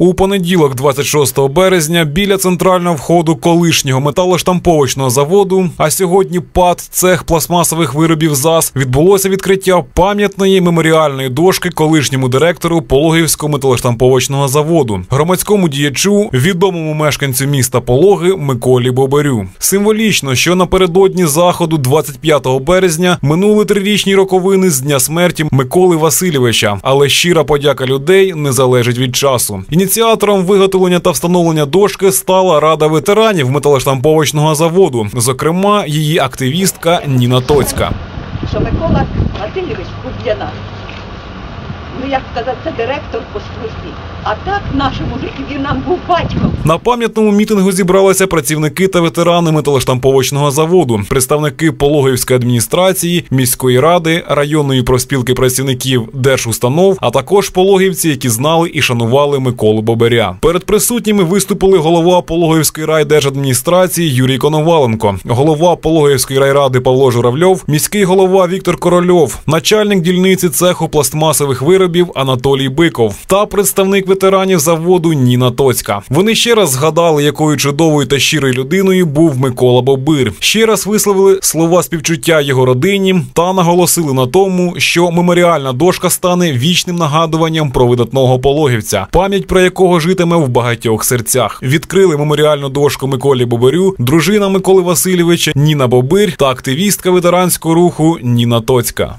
У понеділок, 26 березня, біля центрального входу колишнього металоштамповочного заводу, а сьогодні ПАД цех пластмасових виробів ЗАЗ, відбулося відкриття пам'ятної меморіальної дошки колишньому директору Пологівського металоштамповочного заводу, громадському діячу, відомому мешканцю міста Пологи Миколі Бобарю. Символічно, що напередодні заходу, 25 березня, минули трирічні роковини з дня смерті Миколи Васильовича, але щира подяка людей не залежить від часу. Ініціатором виготовлення та встановлення дошки стала рада ветеранів металоштамповочного заводу, зокрема, її активістка Ніна Тоцька. що Микола Васильович нас. Ну, як сказати, це директор по службі. А так нашому житті він нам був батьком. На пам'ятному мітингу зібралися працівники та ветерани металоштамповочного заводу, представники Пологівської адміністрації, міської ради, районної профспілки працівників держустанов, а також пологівці, які знали і шанували Миколу Боберя. Перед присутніми виступили голова Пологівської райдержадміністрації Юрій Коноваленко, голова Пологівської райради Павло Журавльов, міський голова Віктор Корольов, начальник дільниці цеху пластмасових виробів Анатолій Биков та представник ветеранів заводу Ніна Тоцька. Вони ще раз згадали, якою чудовою та щирою людиною був Микола Бобир. Ще раз висловили слова співчуття його родині та наголосили на тому, що меморіальна дошка стане вічним нагадуванням про видатного пологівця, пам'ять про якого житиме в багатьох серцях. Відкрили меморіальну дошку Миколі Бобирю, дружина Миколи Васильовича Ніна Бобир та активістка ветеранського руху Ніна Тоцька.